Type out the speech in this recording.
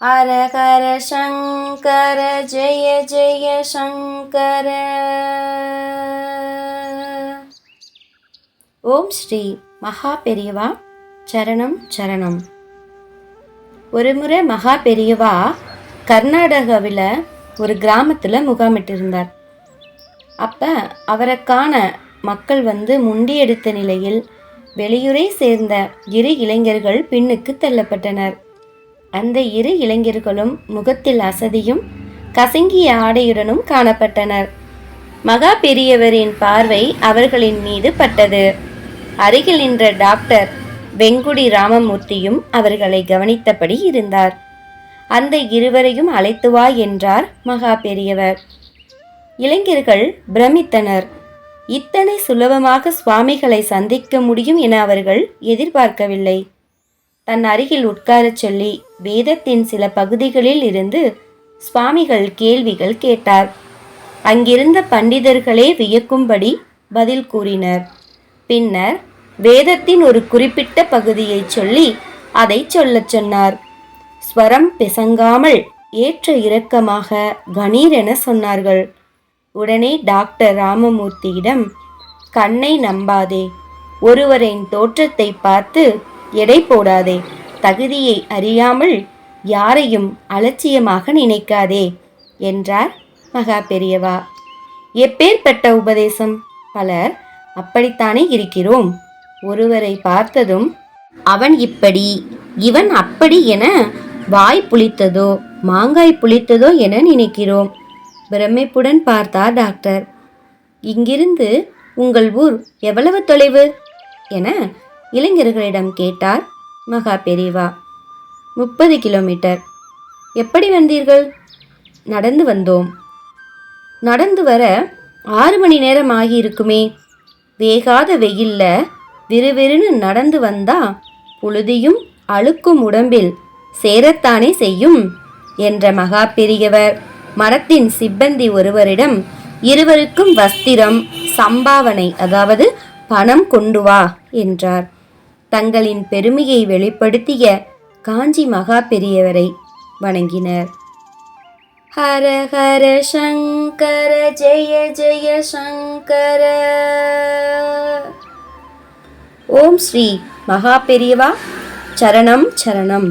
ஹர ஹர சங்கர ஜெய ஜெய சங்கர ஓம் ஸ்ரீ மகா பெரியவா சரணம் சரணம் ஒருமுறை மகா பெரியவா கர்நாடகாவில் ஒரு கிராமத்தில் முகாமிட்டிருந்தார். அப்போ அவரை காண மக்கள் வந்து முண்டியெடுத்த நிலையில் வெளியூரை சேர்ந்த இரு இளைஞர்கள் பின்னுக்கு தள்ளப்பட்டனர். அந்த இரு இளைஞர்களும் முகத்தில் அசதியும் கசங்கிய ஆடையுடனும் காணப்பட்டனர். மகா பெரியவரின் பார்வை அவர்களின் மீது பட்டது. அருகில் நின்ற டாக்டர் வெங்குடி ராமமூர்த்தியும் அவர்களை கவனித்தபடி இருந்தார். அந்த இருவரையும் அழைத்து வா என்றார் மகா பெரியவர். இளைஞர்கள் பிரமித்தனர். இத்தனை சுலபமாக சுவாமிகளை சந்திக்க முடியும் என அவர்கள் எதிர்பார்க்கவில்லை. தன் அருகில் உட்காரச் சொல்லி வேதத்தின் சில பகுதிகளில் இருந்து சுவாமிகள் கேள்விகள் கேட்டார். அங்கிருந்த பண்டிதர்களே வியக்கும்படி பதில் கூறினர். பின்னர் வேதத்தின் ஒரு குறிப்பிட்ட பகுதியை சொல்லி அதை சொல்லச் சொன்னார். ஸ்வரம் பிசங்காமல் ஏற்ற இறக்கமாக கணீரென சொன்னார்கள். உடனே டாக்டர் ராமமூர்த்தியிடம் கண்ணை நம்பாதே. ஒருவரின் தோற்றத்தை பார்த்து எடை போடாதே. தகுதியை அறியாமல் யாரையும் அலட்சியமாக நினைக்காதே என்றார் மகா பெரியவா. எப்பேற்பட்ட உபதேசம்? பலர் அப்படித்தானே இருக்கிறோம். ஒருவரை பார்த்ததும் அவன் இப்படி இவன் அப்படி என வாய் புளித்ததோ மாங்காய் புளித்ததோ என நினைக்கிறோம். பிரமிப்புடன் பார்த்தார் டாக்டர். இங்கிருந்து உங்கள் ஊர் எவ்வளவு தொலைவு? என இளைஞர்களிடம் கேட்டார் மகா பெரிவா முப்பது கிலோமீட்டர். எப்படி வந்தீர்கள்? நடந்து வந்தோம். நடந்து வர ஆறு மணி நேரம் ஆகியிருக்குமே. வேகாத வெயில்ல விறுவிறுன்னு நடந்து வந்தா புழுதியும் அழுக்கும் உடம்பில் சேரத்தானே செய்யும் என்ற மகா பெரியவர். மரத்தின் சிப்பந்தி ஒருவரிடம் இருவருக்கும் வஸ்திரம் சம்பாவனை அதாவது பணம் கொண்டு வா என்றார். தங்களின் பெருமையை வெளிப்படுத்திய காஞ்சி மகா பெரியவரை வணங்கினர். ஹர ஹர சங்கர ஜெய ஜெய சங்கர. ஓம் ஸ்ரீ மகா பெரியவா சரணம் சரணம்.